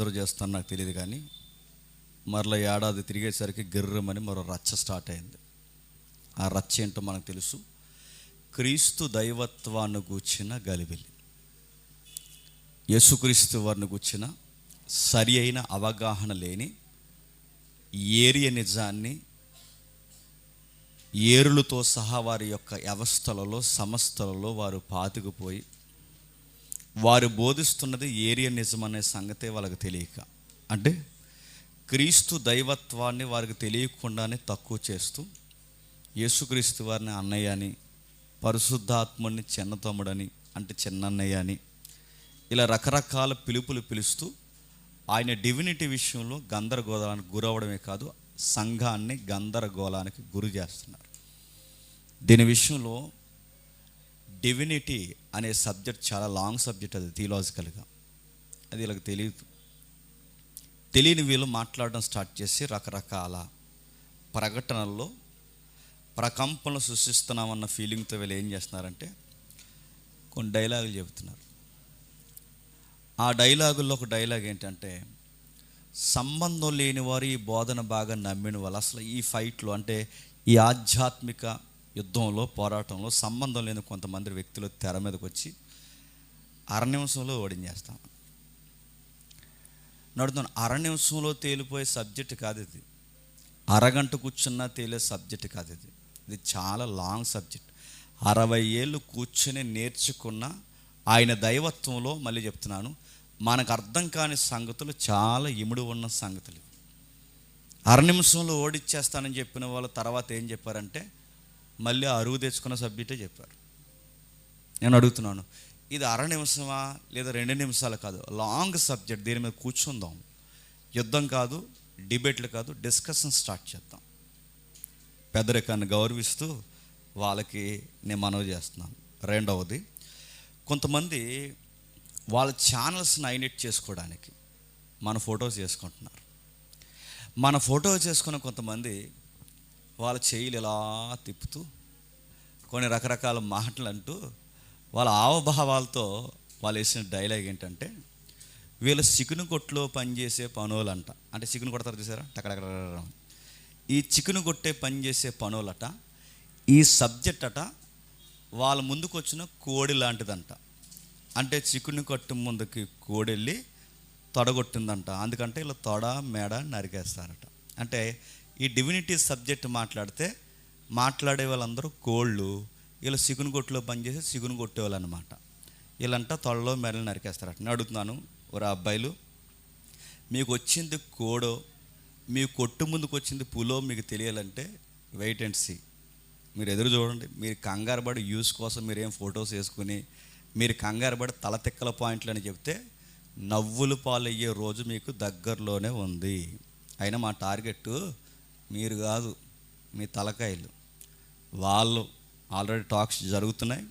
Observe చేస్తాను నాకు తెలియదు కానీ మరలా ఏడాది తిరిగేసరికి గిర్రమని మరో రచ్చ స్టార్ట్ అయింది. ఆ రచ్చ ఏంటో మనకు తెలుసు. క్రీస్తు దైవత్వాన్ని గూర్చిన గలిబిలి. యేసుక్రీస్తు వారిని గూర్చిన సరి అయిన అవగాహన లేని ఏరియ నిజాన్ని ఏరులతో సహా వారి యొక్క వ్యవస్థలలో సంస్థలలో వారు పాతుకుపోయి వారు బోధిస్తున్నది ఏరియ నిజం అనే సంగతే వాళ్ళకి తెలియక. అంటే క్రీస్తు దైవత్వాన్ని వారికి తెలియకుండానే తక్కువ చేస్తూ యేసుక్రీస్తు వారిని అన్నయ్య అని పరిశుద్ధాత్ముడిని చిన్న తమ్ముడని అంటే చిన్నన్నయ్య అని ఇలా రకరకాల పిలుపులు పిలుస్తూ ఆయన డివినిటీ విషయంలో గందరగోళానికి గురవడమే కాదు సంఘాన్ని గందరగోళానికి గురి చేస్తున్నారు. దీని విషయంలో డివినిటీ అనే సబ్జెక్ట్ చాలా లాంగ్ సబ్జెక్ట్ అది థియలాజికల్గా అది వీళ్ళకి తెలియదు తెలియని వీళ్ళు మాట్లాడడం స్టార్ట్ చేసి రకరకాల ప్రకటనల్లో ప్రకంపనలు సృష్టిస్తున్నామన్న ఫీలింగ్తో వీళ్ళు ఏం చేస్తున్నారంటే కొన్ని డైలాగులు చెబుతున్నారు. ఆ డైలాగుల్లో ఒక డైలాగ్ ఏంటంటే సంబంధం లేని వారు ఈ బోధన బాగా నమ్మిన వాళ్ళు. అసలు ఈ ఫైట్లో అంటే ఈ ఆధ్యాత్మిక యుద్ధంలో పోరాటంలో సంబంధం లేని కొంతమంది వ్యక్తులు తెర మీదకి వచ్చి అర నిమిషంలో ఓడించేస్తాం. నడుతున్నాను అర నిమిషంలో తేలిపోయే సబ్జెక్ట్ కాదు ఇది. అరగంట కూర్చున్నా తేలే సబ్జెక్ట్ కాదు ఇది. ఇది చాలా లాంగ్ సబ్జెక్ట్. అరవై ఏళ్ళు కూర్చుని నేర్చుకున్న ఆయన దైవత్వంలో మళ్ళీ చెప్తున్నాను మనకు అర్థం కాని సంగతులు చాలా ఇముడు ఉన్న సంగతులు. అర నిమిషంలో ఓడిచ్చేస్తానని చెప్పిన వాళ్ళు తర్వాత ఏం చెప్పారంటే మళ్ళీ అరువు తెచ్చుకున్న సబ్జెక్టే చెప్పారు. నేను అడుగుతున్నాను ఇది అర నిమిషమా లేదా రెండు నిమిషాలు కాదు లాంగ్ సబ్జెక్ట్ దీని మీద కూర్చుందాం. యుద్ధం కాదు డిబేట్లు కాదు డిస్కషన్ స్టార్ట్ చేద్దాం. పెద్దరికాన్ని గౌరవిస్తూ వాళ్ళకి నేను మనవి చేస్తున్నాను. రెండవది కొంతమంది వాళ్ళ ఛానల్స్ని ఐనెట్ చేసుకోవడానికి మన ఫొటోస్ చేసుకుంటున్నారు. మన ఫోటో చేసుకున్న కొంతమంది వాళ్ళ చేయిలు ఇలా తిప్పుతూ కొన్ని రకరకాల మాటలు అంటూ వాళ్ళ ఆవభావాలతో వాళ్ళు వేసిన డైలాగ్ ఏంటంటే వీళ్ళ చికెన్ కొట్లో పనిచేసే పనులంట. అంటే చికెన్ కొడతారు చూసారా? టకడకడ ఈ చికెన్ కొట్టే పని చేసే పనులట ఈ సబ్జెక్ట్ అట వాళ్ళ ముందుకు వచ్చిన కోడి లాంటిదంట అంటే చికెన్ కొట్టు ముందుకి కోడెళ్ళి తొడగొట్టిందంట అందుకంటే ఇలా తొడ మెడ నరికేస్తారట అంటే ఈ డివినిటీ సబ్జెక్ట్ మాట్లాడితే మాట్లాడే వాళ్ళందరూ కోళ్ళు వీళ్ళు సిగును కొట్టులో పనిచేసి సిగును కొట్టేవాళ్ళు అనమాట వీళ్ళంట తొడలో మెడలు నరికేస్తారట. నేను అడుగుతున్నాను ఒక అబ్బాయిలు మీకు వచ్చింది కోడో మీ కొట్టు ముందుకు వచ్చింది పులో మీకు తెలియాలంటే వెయిట్ అండ్ సీ మీరు ఎదురు చూడండి మీరు కంగారు పడి యూస్ కోసం మీరు ఏం ఫొటోస్ వేసుకుని మీరు కంగారు పడి తల తిక్కల పాయింట్లు అని చెప్తే నవ్వులు పాలయ్యే రోజు మీకు దగ్గరలోనే ఉంది. అయినా మా టార్గెట్ మీరు కాదు మీ తలకాయలు. వాళ్ళు ఆల్రెడీ టాక్స్ జరుగుతున్నాయి.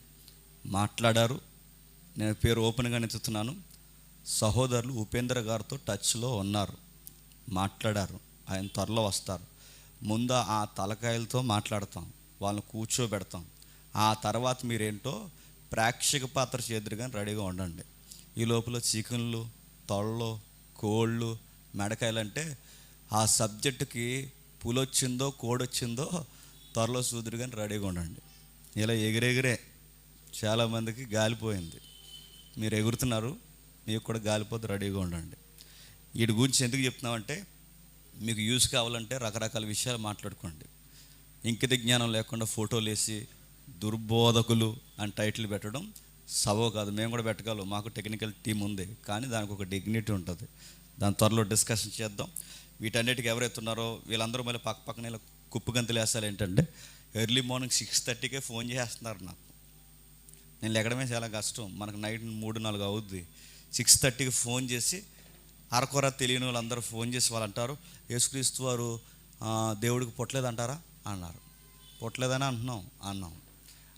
మాట్లాడారు. నేను పేరు ఓపెన్గా నెత్తుతున్నాను సహోదరులు ఉపేంద్ర గారితో టచ్లో ఉన్నారు. మాట్లాడారు. ఆయన త్వరలో వస్తారు. ముందు ఆ తలకాయలతో మాట్లాడతాం. వాళ్ళని కూర్చోబెడతాం. ఆ తర్వాత మీరేంటో ప్రేక్షక పాత్ర చేదురుగా రెడీగా ఉండండి. ఈ లోపల చికెన్లు తొళ్ళు కోళ్ళు మెడకాయలు అంటే ఆ సబ్జెక్టుకి పులొచ్చిందో కోడొచ్చిందో త్వరలో సూదురుగా రెడీగా ఉండండి. ఇలా ఎగిరెగిరే చాలామందికి గాలిపోయింది. మీరు ఎగురుతున్నారు మీకు కూడా గాలిపోతే రెడీగా ఉండండి. వీటి గురించి ఎందుకు చెప్తున్నామంటే మీకు యూస్ కావాలంటే రకరకాల విషయాలు మాట్లాడుకోండి. ఇంకిత జ్ఞానం లేకుండా ఫోటోలు వేసి దుర్బోధకులు అని టైటిల్ పెట్టడం సవో కాదు. మేము కూడా పెట్టగలం. మాకు టెక్నికల్ టీం ఉంది కానీ దానికి ఒక డిగ్నిటీ ఉంటుంది. దాని త్వరలో డిస్కషన్ చేద్దాం. వీటన్నిటికి ఎవరైతే ఉన్నారో వీళ్ళందరూ మళ్ళీ పక్క పక్కన కుప్పగంతులు వేస్తారు ఏంటంటే ఎర్లీ మార్నింగ్ సిక్స్ థర్టీకే ఫోన్ చేస్తున్నారు నాకు. నేను లెగడమే చాలా కష్టం. మనకు నైట్ మూడు నాలుగు అవుద్ది. సిక్స్ థర్టీకి ఫోన్ చేసి అరకొర తెలియని వాళ్ళందరూ ఫోన్ చేసి వాళ్ళు అంటారు యేసుక్రీస్తు వారు దేవుడికి పుట్టలేదంటారా? అన్నారు. పుట్టలేదని అంటున్నాం అన్నాం.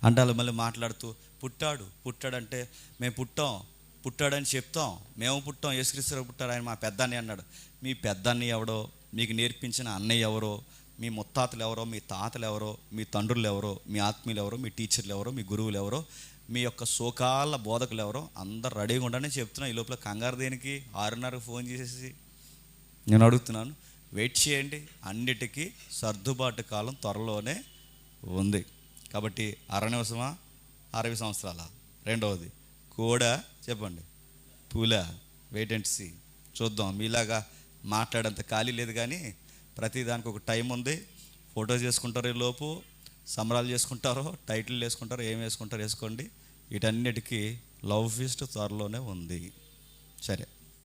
అంటే వాళ్ళు మళ్ళీ మాట్లాడుతూ పుట్టాడు పుట్టాడంటే మేము పుట్టాం పుట్టాడని చెప్తాం. మేము పుట్టాం. యేసుక్రీస్తు పుట్టాడు. ఆయన మా పెద్దని అన్నాడు. మీ పెద్దని ఎవడో? మీకు నేర్పించిన అన్నయ్య ఎవరో? మీ ముత్తాతలు ఎవరో? మీ తాతలు ఎవరో? మీ తండ్రులు ఎవరో? మీ ఆత్మీయులు ఎవరో? మీ టీచర్లు ఎవరో? మీ గురువులు ఎవరో? మీ యొక్క సోకాల బోధకులు ఎవరో? అందరు రెడీగా ఉండని చెప్తున్నా. ఈ లోపల కంగారు దేనికి? ఆరున్నరకు ఫోన్ చేసేసి. నేను అడుగుతున్నాను. వెయిట్ చేయండి. అన్నిటికీ సర్దుబాటు కాలం త్వరలోనే ఉంది. కాబట్టి అరణ్యవసమా అరవై సంవత్సరాల? రెండవది. కూడా చెప్పండి. పూల వెయిట్ అండ్ సీ చూద్దాం. మీలాగా మాట్లాడేంత ఖాళీ లేదు కానీ ప్రతి దానికి ఒక టైం ఉంది. ఫోటో చేసుకుంటారు ఈ లోపు. సంబరాలు చేసుకుంటారో టైటిల్ వేసుకుంటారో ఏం వేసుకుంటారో వేసుకోండి. వీటన్నిటికీ లవ్ ఫీస్ట్ త్వరలోనే ఉంది. సరే.